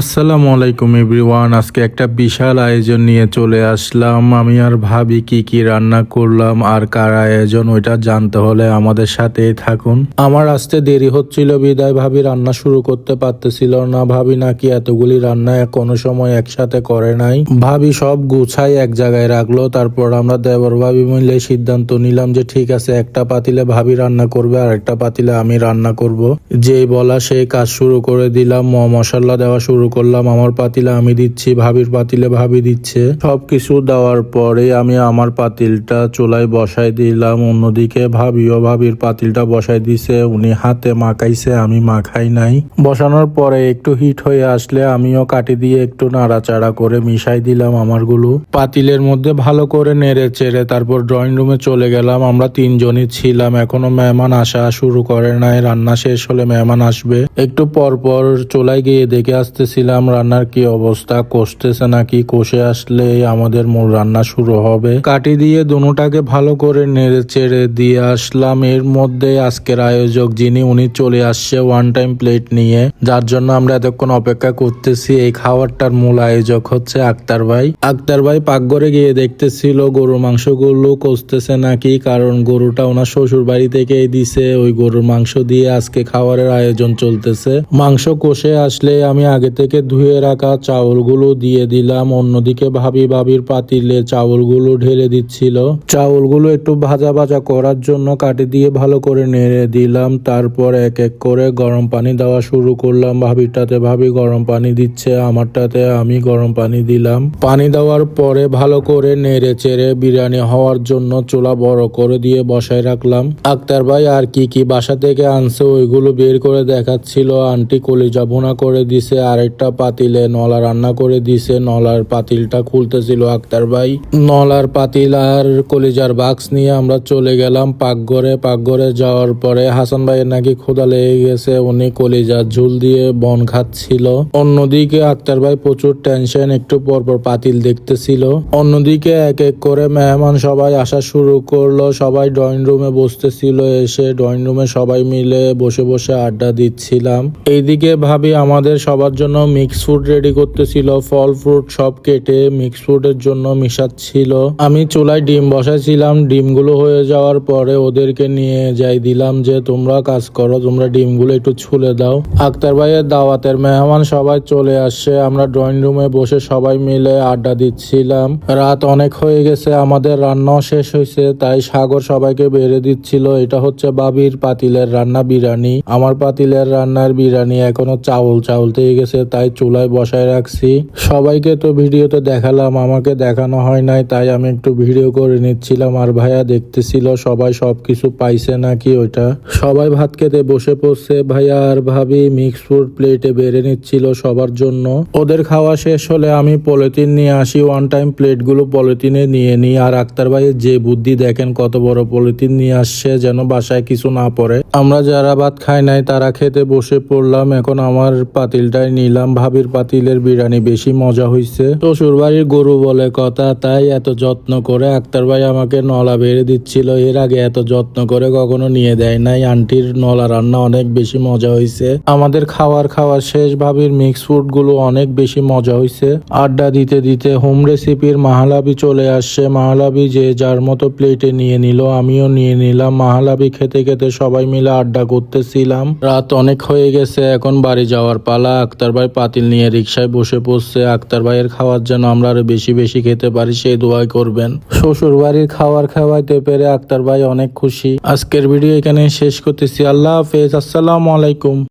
আসসালামু আলাইকুম এভরিওয়ান, আজকে একটা বিশাল আয়োজন নিয়ে চলে আসলাম। আমি আর ভাবি কি কি রান্না করলাম আর কার আয়োজন, ওইটা জানতে হলে আমাদের সাথেই থাকুন। আমার আসতে দেরি হচ্ছিল, বিদায় ভাবি রান্না শুরু করতে পারতেছিল না। ভাবি নাকি এতগুলি রান্না কোনো সময় একসাথে করে নাই। ভাবি সব গুছাই এক জায়গায় রাখল, তারপর আমরা দেবর ভাবি মিলে সিদ্ধান্ত নিলাম যে ঠিক আছে, একটা পাতিলে ভাবি রান্না করবে আর একটা পাতিলে আমি রান্না করব। যেই বলা সেই কাজ শুরু করে দিলাম মশলা দেওয়া শুরু করলাম, আমার পাতিলে আমি দিচ্ছি, ভাবির পাতিলে ভাবি দিচ্ছে। সবকিছু দেওয়ার পরে আমি আমার পাতিলটা চুলায় বসাই দিলাম, অন্যদিকে ভাবিও ভাবির পাতিলটা বসাই দিছে, উনি হাতে মাখাইছে, আমি মাখাই নাই। বসানোর পরে একটু হিট হয়ে আসলে আমিও কাটি দিয়ে একটু নাড়াচাড়া করে মিশাই দিলাম আমারগুলো। পাতিলের মধ্যে ভালো করে নেড়ে চেড়ে তারপর ড্রয়িং রুমে চলে গেলাম, আমরা তিনজনই ছিলাম, এখনও মেহমান আসা শুরু করে নাই, রান্না শেষ হলে মেহমান আসবে। একটু পর পর চুলায় গিয়ে দেখে আসতেছিলাম রান্নার কি অবস্থা? কষতেছে নাকি? কষে আসলে আমাদের মূল রান্না শুরু হবে। কাটি দিয়ে দুটাকে ভালো করে নেড়ে চেড়ে দিয়ে আসলাম। এর মধ্যে আজকের আয়োজক যিনি, উনি চলে আসছে ওয়ান টাইম প্লেট নিয়ে। যার জন্য আমরা এতক্ষণ অপেক্ষা করতেছি। এই খাবারটার মূল আয়োজক হচ্ছে আক্তার ভাই। আক্তার ভাই পাকঘরে গিয়ে দেখতেছিল গরুর মাংসগুলো কষতেছে নাকি, কারণ গরুটা ওনার শ্বশুর বাড়ি থেকেই দিছে। ওই গরুর মাংস দিয়ে আজকে খাবারের আয়োজন চলতেছে। মাংস কষে আসলে আমি আগে থেকে ধুয়ে রাখা চাউলগুলো দিয়ে দিলাম। অন্যদিকে ভাবি ভাবির পাতিলে চাউলগুলো ঢেলে দিচ্ছিল। চাউলগুলো একটু ভাজা ভাজা করার জন্য কাটি দিয়ে ভালো করে নেড়ে দিলাম। তারপর এক এক করে গরম পানি দেওয়া শুরু করলাম। ভাবিটাতে, ভাবি গরম পানি দিচ্ছে, আমারটাতে আমি গরম পানি দিলাম। পানি দেওয়ার পরে ভালো করে নেড়ে চেড়ে বিরিয়ানি হওয়ার জন্য চুলা বড় করে দিয়ে বসায় রাখলাম। আক্তার ভাই, আর কি কি বাসা থেকে আনছে ওইগুলো বের করে দেখাচ্ছিল। আন্টি কলিজা ভুনা করে দিছে আরেকটা পাতিলে নলা রান্না করে দিছে। নলার পাতিলটা খুলতেছিল আক্তার ভাই। নলার পাতিল আর কলিজার বাক্স নিয়ে আমরা চলে গেলাম পাকঘরে। পাকঘরে যাওয়ার পরে হাসান ভাইয়ের নাকি ক্ষুদা লেগে গেছে। উনি কলিজার ঝুল দিয়ে বন খাচ্ছিল। অন্যদিকে আক্তার ভাই প্রচুর টেনশন একটু পরপর পাতিল দেখতেছিল। অন্যদিকে এক এক করে মেহমান সবাই আসা শুরু করল। সবাই ড্রয়িং রুমে বসতেছিল, এসে ড্রয়িং রুমে সবাই মিলে বসে বসে আড্ডা দিচ্ছিলাম। এইদিকে ভাবি আমাদের সবার জন্য মিক্স ফুড রেডি করতেছিল ফল ফ্রুট সব কেটে মিক্স ফুডের জন্য মিশাচ্ছিল। আমি চুলায় ডিম বসাইছিলাম, ডিমগুলো হয়ে যাওয়ার পরে ওদেরকে নিয়ে যাই, দিলাম যে, তোমরা কাজ করো, তোমরা ডিমগুলো একটু ছুলে দাও। আক্তার ভাইয়ের দাওয়াতের মেহমান সবাই চলে আসছে আমরা ড্রয়িং রুমে বসে সবাই মিলে আড্ডা দিচ্ছিলাম। রাত অনেক হয়ে গেছে, আমাদের রান্নাও শেষ হয়েছে, তাই সাগর সবাইকে বেড়ে দিচ্ছিল। এটা হচ্ছে বাবির পাতিলের রান্না বিরিয়ানি। আমার পাতিলের রান্নার বিরিয়ানি এখনও চাউল চাউল থেকে গেছে তাই চুলায় বসায় রাখছি। সবাইকে তো ভিডিওতে দেখালাম, আমাকে দেখানো হয় নাই, তাই আমি একটু ভিডিও করে নিচ্ছিলাম। আর ভাইয়া দেখতেছিল, সবাই সবকিছু পাইছে নাকি ওইটা? সবাই ভাত খেতে বসে পড়ছে, ভাইয়া আর ভাবি মিক্স ফুড প্লেটে বেড়ে নিচ্ছিল সবার জন্য। ওদের খাওয়া শেষ হলে আমি পলিথিন নিয়ে আসি ওয়ান টাইম প্লেটগুলো পলিথিনে নিয়ে নিই। আর আক্তার ভাইয়ের যে বুদ্ধি, দেখেন কত বড় পলিথিন নিয়ে আসছে, যেন বাসায় কিছু না পড়ে। আমরা যারা ভাত খাই নাই, তারা খেতে বসে পড়লাম, এখন আমার পাতিলটাই নিলাম। ভাবির পাতিলের বিরিয়ানি বেশি মজা হয়েছে শ্বশুর বাড়ির গরু বলে কথা, তাই এত যত্ন করে আক্তার ভাই আমাকে নলা বেড়ে দিচ্ছিল। এর আগে এত যত্ন করে কখনো নিয়ে দেয় নাই। আন্টির নলা রান্না অনেক বেশি মজা হয়েছে আমাদের খাওয়ার খাওয়ার শেষ ভাবির মিক্স ফুডগুলো অনেক বেশি মজা হয়েছে আড্ডা দিতে দিতে হোম রেসিপির মাহালাবি চলে আসছে। মাহালাবি যে যার মতো প্লেটে নিয়ে নিল, আমিও নিয়ে নিলাম। মাহালাবি খেতে খেতে সবাই মিলে আড্ডা করতেছিলাম। রাত অনেক হয়ে গেছে, এখন বাড়ি যাওয়ার পালা। আক্তার ভাই পাতিল নিয়ে রিক্সায় বসে পড়ছে। আক্তার ভাইয়ের খাওয়ার যেন আমরা আরও বেশি বেশি খেতে পারি, সেই দোয়াই করবেন। শ্বশুর বাড়ির খাওয়ার খাওয়াইতে পেরে আক্তার ভাই অনেক খুশি। আজকের ভিডিও এখানে শেষ করতেছি। আল্লাহ হাফেজ। আসসালামু আলাইকুম।